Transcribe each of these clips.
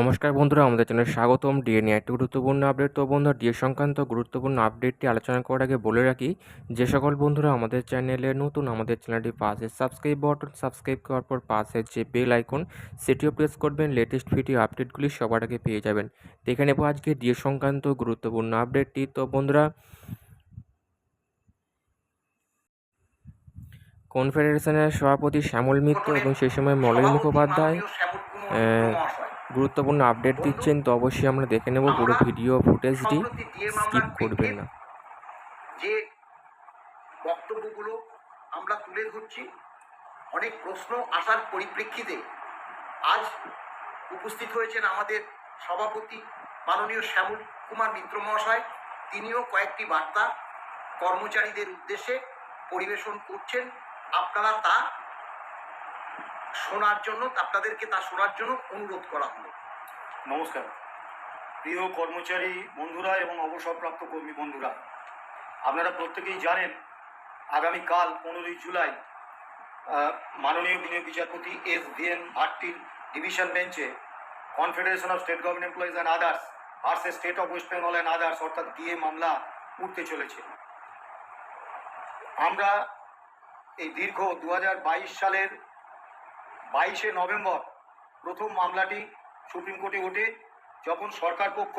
নমস্কার বন্ধুরা, আমাদের চ্যানেলে স্বাগতম। ডিএ নিয়ে একটি গুরুত্বপূর্ণ আপডেট তো বন্ধুরা ডিএ সংক্রান্ত গুরুত্বপূর্ণ আপডেটটি আলোচনা করার আগে বলে রাখি, যে সকল বন্ধুরা আমাদের চ্যানেলে নতুন, আমাদের চ্যানেলটি পাশে সাবস্ক্রাইব বটন সাবস্ক্রাইব করার পর পাশে যে বেল আইকন সেটিও প্রেস করবেন। লেটেস্ট ভিডিও আপডেটগুলি সবার আগে পেয়ে যাবেন। দেখে নেব আজকে ডিএ সংক্রান্ত গুরুত্বপূর্ণ আপডেটটি তো বন্ধুরা কনফেডারেশনের সভাপতি শ্যামল মিত্র এবং সেই সময় মলয় মুখোপাধ্যায় গুরুত্বপূর্ণ আপডেট দিচ্ছেন, তো অবশ্যই আমরা দেখে নেব পুরো ভিডিও ফুটেজটি স্কিপ করবেন না। যে বক্তব্যগুলো আমরা তুলে ধরছি, অনেক প্রশ্ন আসার পরিপ্রেক্ষিতে আজ উপস্থিত হয়েছেন আমাদের সভাপতি মাননীয় শ্যামল কুমার মিত্র মহাশয়। তিনিও কয়েকটি বার্তা কর্মচারীদের উদ্দেশ্যে পরিবেশন করছেন। আপনারা তা শোনার জন্য, আপনাদেরকে তা শোনার জন্য অনুরোধ করা হলো। নমস্কার। প্রিয় কর্মচারী বন্ধুরা এবং অবসরপ্রাপ্ত কর্মী বন্ধুরা, আপনারা প্রত্যেকেই জানেন, আগামীকাল পনেরোই জুলাই মাননীয় বিনয় বিচারপতি এস ভি এম ভাট্টির ডিভিশন বেঞ্চে confederation of state government employees and others versus state of West Bengal and others অর্থাৎ ডিএ মামলা উঠতে চলেছে। আমরা এই দীর্ঘ দু হাজার বাইশ সালের বাইশে নভেম্বর প্রথম মামলাটি সুপ্রিম কোর্টে ওঠে। যখন সরকার পক্ষ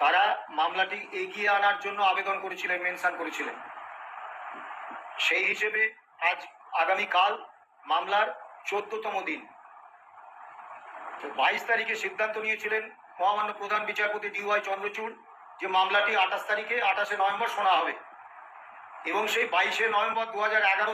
তারা মামলাটি এগিয়ে আনার জন্য আবেদন করেছিলেন, মেনশন করেছিলেন। সেই হিসেবে আজ আগামীকাল মামলার চোদ্দতম দিন। তো বাইশ তারিখে সিদ্ধান্ত নিয়েছিলেন মহামান্য প্রধান বিচারপতি ডিওয়াই চন্দ্রচূড় যে মামলাটি আঠাশ তারিখে আঠাশে নভেম্বর শোনা হবে। এবং সেই বাইশে নভেম্বর দু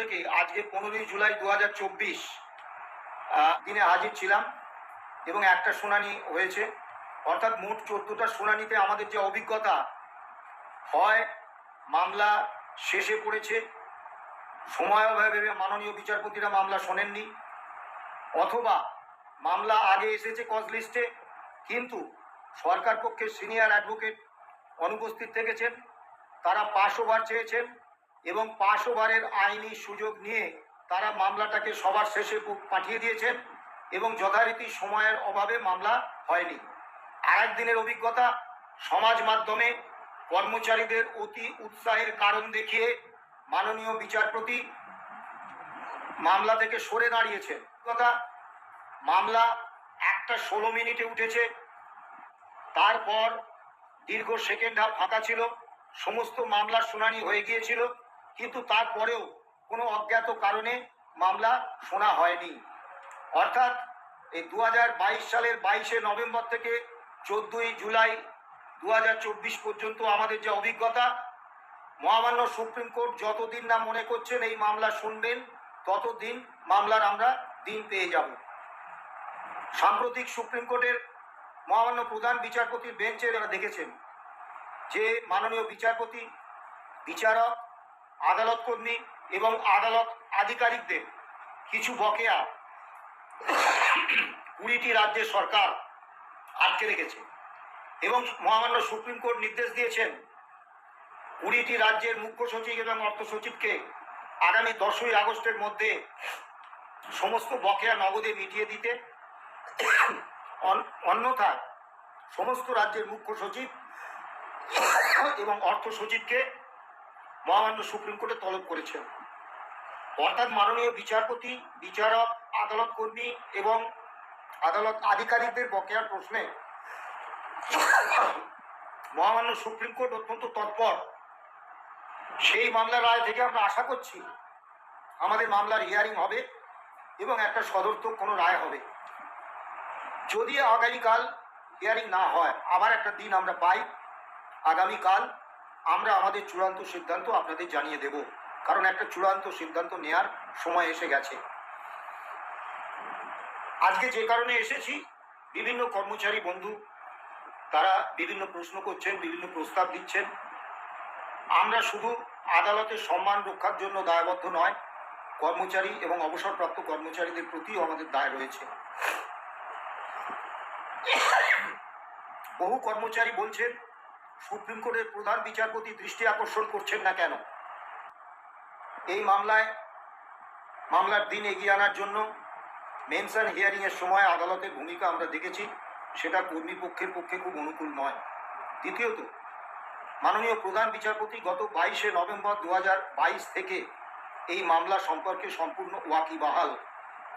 থেকে আজকে পনেরোই জুলাই দু হাজার চব্বিশ দিনে হাজির ছিলাম এবং একটা শুনানি হয়েছে। অর্থাৎ মোট চোদ্দোটা শুনানিতে আমাদের যে অভিজ্ঞতা হয়, মামলা শেষে পড়েছে। সময় অভাবে মাননীয় বিচারপতিরা মামলা শোনেননি। অথবা মামলা আগে এসেছে কজ লিস্টে কিন্তু সরকার পক্ষের সিনিয়র অ্যাডভোকেট অনুপস্থিত থেকেছেন। তারা পাশ ওভার চেয়েছেন এবং পাশ ওভারের আইনি সুযোগ নিয়ে তারা মামলাটাকে সবার শেষে পাঠিয়ে দিয়েছেন এবং যথারীতি সময়ের অভাবে মামলা হয়নি। আরেক দিনের অভিজ্ঞতা, সমাজ মাধ্যমে কর্মচারীদের অতি উৎসাহের কারণ দেখিয়ে মাননীয় বিচারপতি মামলা থেকে সরে দাঁড়িয়েছে কথা মামলা একটা ষোলো মিনিটে উঠেছে। তারপর দীর্ঘ সেকেন্ড হাফ ফাঁকা ছিল। সমস্ত মামলার শুনানি হয়ে গিয়েছিল। কিন্তু তারপরেও কোনো অজ্ঞাত কারণে মামলা শোনা হয়নি। অর্থাৎ এই দু হাজার বাইশ সালের বাইশে নভেম্বর থেকে চোদ্দোই জুলাই দু হাজার চব্বিশ পর্যন্ত আমাদের যে অভিজ্ঞতা, মহামান্য সুপ্রিম কোর্ট যতদিন না মনে করছেন এই মামলা শুনবেন, ততদিন মামলার আমরা দিন পেয়ে যাব। সাম্প্রতিক সুপ্রিম কোর্টের মহামান্য প্রধান বিচারপতির বেঞ্চে যারা দেখেছেন, যে মাননীয় বিচারপতি, বিচারক, আদালত কর্মী এবং আদালত আধিকারিকদের কিছু বকেয়া কুড়িটি রাজ্যের সরকার আটকে রেখেছে। এবং মহামান্য সুপ্রিম কোর্ট নির্দেশ দিয়েছেন, কুড়িটি রাজ্যের মুখ্য সচিব এবং অর্থ সচিবকে আগামী দশই আগস্টের মধ্যে সমস্ত বকেয়া নগদে মিটিয়ে দিতে, অন- অন্যথায় সমস্ত রাজ্যের মুখ্য সচিব এবং অর্থ সচিবকে মহামান্য সুপ্রিম কোর্টে তলব করেছেন। অর্থাৎ মাননীয় বিচারপতি, বিচারক, আদালত কর্মী এবং আদালত আধিকারিকদের বকেয়ার প্রশ্নে মহামান্য সুপ্রিম কোর্ট অত্যন্ত তৎপর। সেই মামলার রায় থেকে আমরা আশা করছি আমাদের মামলার হিয়ারিং হবে এবং একটা সদর্থক কোনো রায় হবে। যদি আগামীকাল হিয়ারিং না হয়, আবার একটা দিন আমরা পাই। আগামীকাল আমরা আমাদের চূড়ান্ত সিদ্ধান্ত আপনাদের জানিয়ে দেব। কারণ একটা চূড়ান্ত সিদ্ধান্ত নেয়ার সময় এসে গেছে। আজকে যে কারণে এসেছি, বিভিন্ন কর্মচারী বন্ধু, তারা বিভিন্ন প্রশ্ন করছেন, বিভিন্ন প্রস্তাব দিচ্ছেন। আমরা শুধু আদালতের সম্মান রক্ষার জন্য দায়বদ্ধ নয়, কর্মচারী এবং অবসরপ্রাপ্ত কর্মচারীদের প্রতিও আমাদের দায় রয়েছে। বহু কর্মচারী বলছেন, সুপ্রিম কোর্টের প্রধান বিচারপতি দৃষ্টি আকর্ষণ করছেন না কেন? এই মামলায়, মামলার দিন এগিয়ে আনার জন্য মেনশন হিয়ারিং এর সময় আদালতের ভূমিকা আমরা দেখেছি, সেটা কর্মী পক্ষের পক্ষে খুব অনুকূল নয়। দ্বিতীয়ত, মাননীয় প্রধান বিচারপতি গত বাইশে নভেম্বর দু থেকে এই মামলা সম্পর্কে সম্পূর্ণ ওয়াকিবাহাল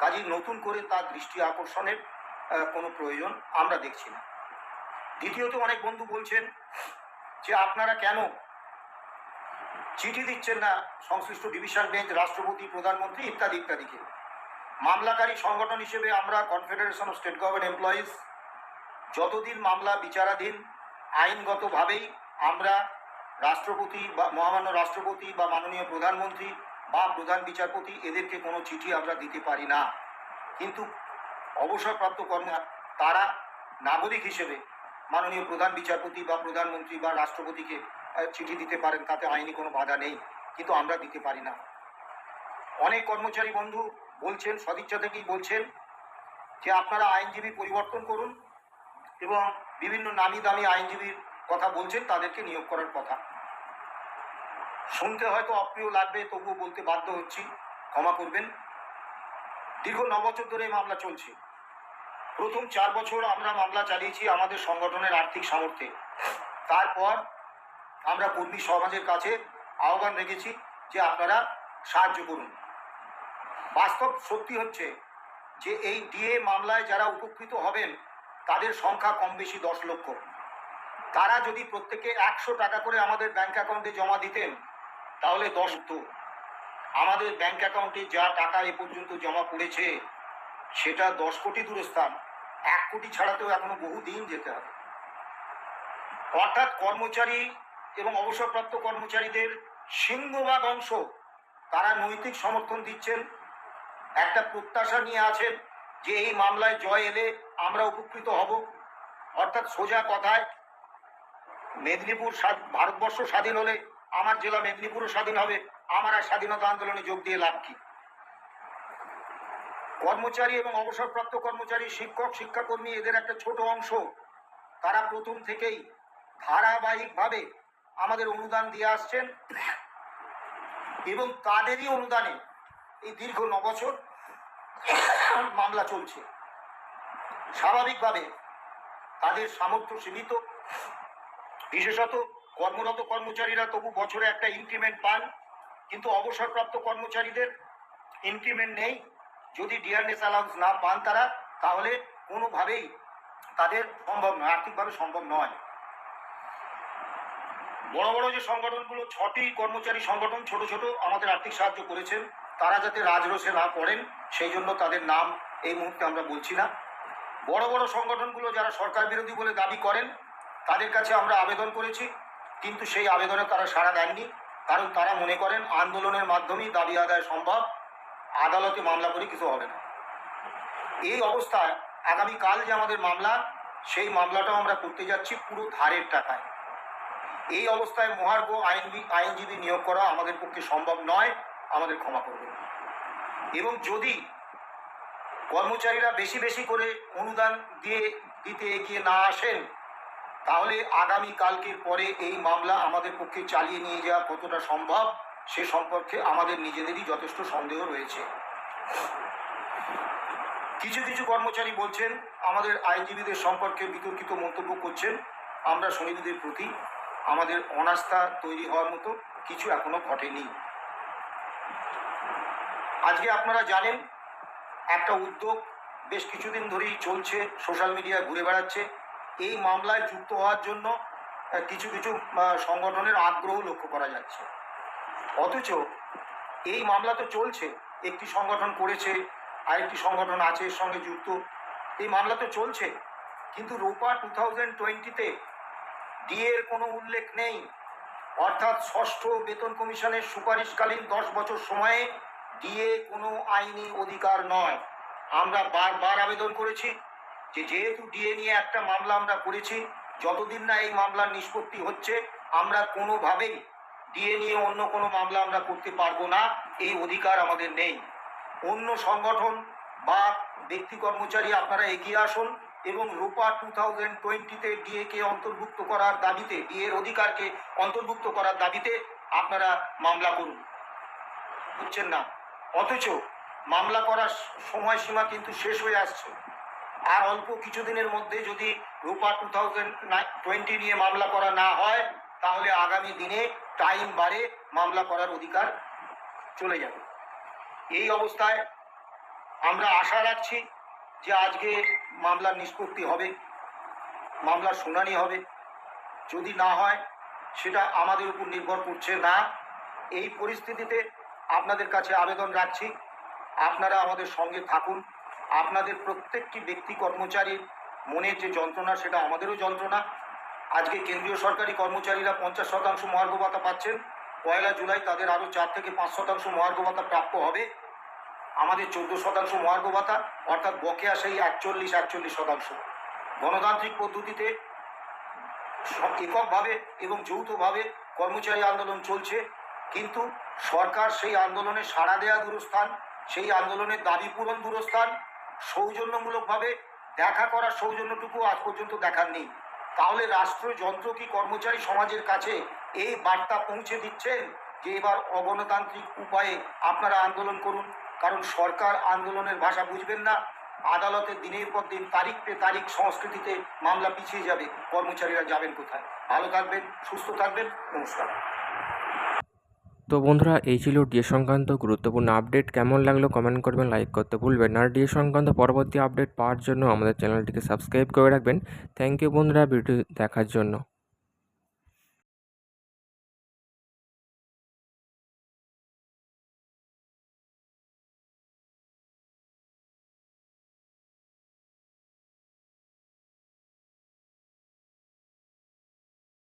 কাজেই নতুন করে তার দৃষ্টি আকর্ষণের কোনো প্রয়োজন আমরা দেখছি না। দ্বিতীয়ত অনেক বন্ধু বলছেন যে আপনারা কেন চিঠি দিচ্ছেন না সংশ্লিষ্ট ডিভিশন বেঞ্চ, রাষ্ট্রপতি, প্রধানমন্ত্রী ইত্যাদি ইত্যাদিকে। মামলাকারী সংগঠন হিসেবে আমরা confederation of state government employees যতদিন মামলা বিচারাধীন, আইনগতভাবেই আমরা রাষ্ট্রপতি বা মহামান্য রাষ্ট্রপতি বা মাননীয় প্রধানমন্ত্রী বা প্রধান বিচারপতি এদেরকে কোনো চিঠি আমরা দিতে পারি না। কিন্তু অবসরপ্রাপ্ত কর্ম তারা নাগরিক হিসেবে মাননীয় প্রধান বিচারপতি বা প্রধানমন্ত্রী বা রাষ্ট্রপতিকে চিঠি দিতে পারেন, তাতে আইনি কোনো বাধা নেই, কিন্তু আমরা দিতে পারি না। অনেক কর্মচারী বন্ধু বলছেন, সদিচ্ছা থেকেই বলছেন যে আপনারা আইনজীবী পরিবর্তন করুন এবং বিভিন্ন নামি দামি আইনজীবীর কথা বলছেন, তাদেরকে নিয়োগ করার কথা। শুনতে হয়তো অপ্রিয় লাগবে, তবুও বলতে বাধ্য হচ্ছি, ক্ষমা করবেন। দীর্ঘ ন বছর ধরে মামলা চলছে। প্রথম চার বছর আমরা মামলা চালিয়েছি আমাদের সংগঠনের আর্থিক সামর্থ্যে। তারপর আমরা কর্মী সমাজের কাছে আহ্বান রেখেছি যে আপনারা সাহায্য করুন। বাস্তব সত্যি হচ্ছে যে এই ডিএ মামলায় যারা উপকৃত হবেন, তাদের সংখ্যা কম বেশি দশ লক্ষ। তারা যদি প্রত্যেকে একশো টাকা করে আমাদের ব্যাংক অ্যাকাউন্টে জমা দিতেন, তাহলে দশ তো আমাদের ব্যাংক অ্যাকাউন্টে যা টাকা এ পর্যন্ত জমা পড়েছে, সেটা দশ কোটি দূরস্থান। এক কোটি ছাড়াতেও এখনও বহু দিন যেতে হবে। অর্থাৎ কর্মচারী এবং অবসরপ্রাপ্ত কর্মচারীদের সিংহভাগ অংশ তারা নৈতিক সমর্থন দিচ্ছেন। একটা প্রত্যাশা নিয়ে আছেন যে এই মামলায় জয় এলে আমরা উপকৃত হব। অর্থাৎ সোজা কথায়, মেদিনীপুর ভারতবর্ষ স্বাধীন হলে আমার জেলা মেদিনীপুরও স্বাধীন হবে, আমার আর স্বাধীনতা আন্দোলনে যোগ দিয়ে লাভ কি? কর্মচারী এবং অবসরপ্রাপ্ত কর্মচারী, শিক্ষক, শিক্ষাকর্মী, এদের একটা ছোট অংশ। তারা প্রথম থেকেই ধারাবাহিকভাবে আমাদের অনুদান দিয়ে আসছেন এবং তাদেরই অনুদানে এই দীর্ঘ ন বছর মামলা চলছে। স্বাভাবিকভাবে তাদের সামর্থ্য সীমিত। বিশেষত কর্মরত কর্মচারীরা তবু বছরে একটা ইনক্রিমেন্ট পান, কিন্তু অবসরপ্রাপ্ত কর্মচারীদের ইনক্রিমেন্ট নেই। যদি ডিয়ারনেস অ্যালাউন্স না পান তারা, তাহলে কোনোভাবেই তাদের সম্ভব নয়, আর্থিকভাবে সম্ভব নয়। বড় বড় যে সংগঠনগুলো, ছটি কর্মচারী সংগঠন ছোট ছোট আমাদের আর্থিক সাহায্য করেছেন, তারা যাতে রাজরোষে না পড়েন, সেই জন্য তাদের নাম এই মুহূর্তে আমরা বলছি না। বড় বড় সংগঠনগুলো যারা সরকার বিরোধী বলে দাবি করেন, তাদের কাছে আমরা আবেদন করেছি, কিন্তু সেই আবেদনে তারা সাড়া দেননি, কারণ তারা মনে করেন আন্দোলনের মাধ্যমেই দাবি আদায় সম্ভব, আদালতে মামলা করে কিছু হবে না। এই অবস্থায় আগামীকাল যে আমাদের মামলা, সেই মামলাটাও আমরা করতে যাচ্ছি পুরো ধারের টাকায়। এই অবস্থায় মহার্ঘ আইনবি আইনজীবী নিয়োগ করা আমাদের পক্ষে সম্ভব নয়, আমাদের ক্ষমা করবে এবং যদি কর্মচারীরা বেশি বেশি করে অনুদান দিয়ে দিতে এগিয়ে না আসেন, তাহলে আগামী কালকের পরে এই মামলা আমাদের পক্ষে চালিয়ে নিয়ে যাওয়া কতটা সম্ভব, সে সম্পর্কে আমাদের নিজেদেরই যথেষ্ট সন্দেহ রয়েছে। কিছু কিছু কর্মচারী বলছেন, আমাদের আইনজীবীদের সম্পর্কে বিতর্কিত মন্তব্য করছেন, আমরা শহীদদের প্রতি আমাদের অনাস্থা তৈরি হওয়ার মতো কিছু এখনও ঘটেনি। আজকে আপনারা জানেন, একটা উদ্যোগ বেশ কিছুদিন ধরেই চলছে, সোশ্যাল মিডিয়ায় ঘুরে বেড়াচ্ছে। এই মামলায় যুক্ত হওয়ার জন্য কিছু কিছু সংগঠনের আগ্রহ লক্ষ্য করা যাচ্ছে। অথচ এই মামলা তো চলছে, একটি সংগঠন করেছে, আরেকটি সংগঠন আছে এর সঙ্গে যুক্ত। এই মামলা তো চলছে, কিন্তু রোপা টু থাউজেন্ড টোয়েন্টিতে ডিএর কোনো উল্লেখ নেই। অর্থাৎ ষষ্ঠ বেতন কমিশনের সুপারিশকালীন দশ বছর সময়ে ডিএ কোনো আইনি অধিকার নয়। আমরা বারবার আবেদন করেছি যে যেহেতু ডিএ নিয়ে একটা মামলা আমরা করেছি, যতদিন না এই মামলার নিষ্পত্তি হচ্ছে, আমরা কোনোভাবেই ডিএ নিয়ে অন্য কোনো মামলা আমরা করতে পারব না, এই অধিকার আমাদের নেই। অন্য সংগঠন বা ব্যক্তি কর্মচারী, আপনারা এগিয়ে আসুন এবং রূপা টু থাউজেন্ড টোয়েন্টিতে ডিএকে অন্তর্ভুক্ত করার দাবিতে, ডিএর অধিকারকে অন্তর্ভুক্ত করার দাবিতে আপনারা মামলা করুন। বুঝছেন না? অথচ মামলা করার সময়সীমা কিন্তু শেষ হয়ে আসছে। আর অল্প কিছুদিনের মধ্যে যদি রূপা টু থাউজেন্ড টোয়েন্টি নিয়ে মামলা করা না হয়, তাহলে আগামী দিনে টাইম বাড়ে মামলা করার অধিকার চলে যাবে। এই অবস্থায় আমরা আশা রাখছি যে আজকে মামলার নিষ্পত্তি হবে, মামলার শুনানি হবে, যদি না হয় সেটা আমাদের উপর নির্ভর করছে না। এই পরিস্থিতিতে আপনাদের কাছে আবেদন রাখছি, আপনারা আমাদের সঙ্গে থাকুন। আপনাদের প্রত্যেকটি ব্যক্তি কর্মচারীর মনের যে যন্ত্রণা, সেটা আমাদেরও যন্ত্রণা। আজকে কেন্দ্রীয় সরকারি কর্মচারীরা পঞ্চাশ শতাংশ মহার্ঘ ভাতা পাচ্ছেন, পয়লা জুলাই তাদের আরও চার থেকে পাঁচ শতাংশ মহার্ঘ ভাতা প্রাপ্য হবে। আমাদের চোদ্দ শতাংশ মহার্ঘ ভাতা, অর্থাৎ বকেয়া সেই একচল্লিশ একচল্লিশ শতাংশ। গণতান্ত্রিক পদ্ধতিতে এককভাবে এবং যৌথভাবে কর্মচারী আন্দোলন চলছে, কিন্তু সরকার সেই আন্দোলনে সাড়া দেয়া দূরস্থান, সেই আন্দোলনের দাবি পূরণ দূরস্থান, সৌজন্যমূলকভাবে দেখা করার সৌজন্যটুকু আজ পর্যন্ত দেখার নেই। তাহলে রাষ্ট্র, যন্ত্র কি কর্মচারী সমাজের কাছে এই বার্তা পৌঁছে দিচ্ছেন যে এবার অগণতান্ত্রিক উপায়ে আপনারা আন্দোলন করুন? কারণ সরকার আন্দোলনের ভাষা বুঝবেন না। আদালতে দিনের পর দিন, তারিখ পে তারিখ সংস্কৃতিতে মামলা পিছিয়ে যাবে। কর্মচারীরা যাবেন কোথায়? ভালো থাকবেন, সুস্থ থাকবেন, নমস্কার। তো বন্ধুরা, এই ছিল ডিএ সংক্রান্ত গুরুত্বপূর্ণ আপডেট। কেমন লাগল কমেন্ট করবেন, লাইক করতে ভুলবেন আর ডিএ সংক্রান্ত পরবর্তী আপডেট পাওয়ার জন্য আমাদের চ্যানেলটিকে সাবস্ক্রাইব করে রাখবেন। থ্যাংক ইউ বন্ধুরা ভিডিও দেখার জন্য।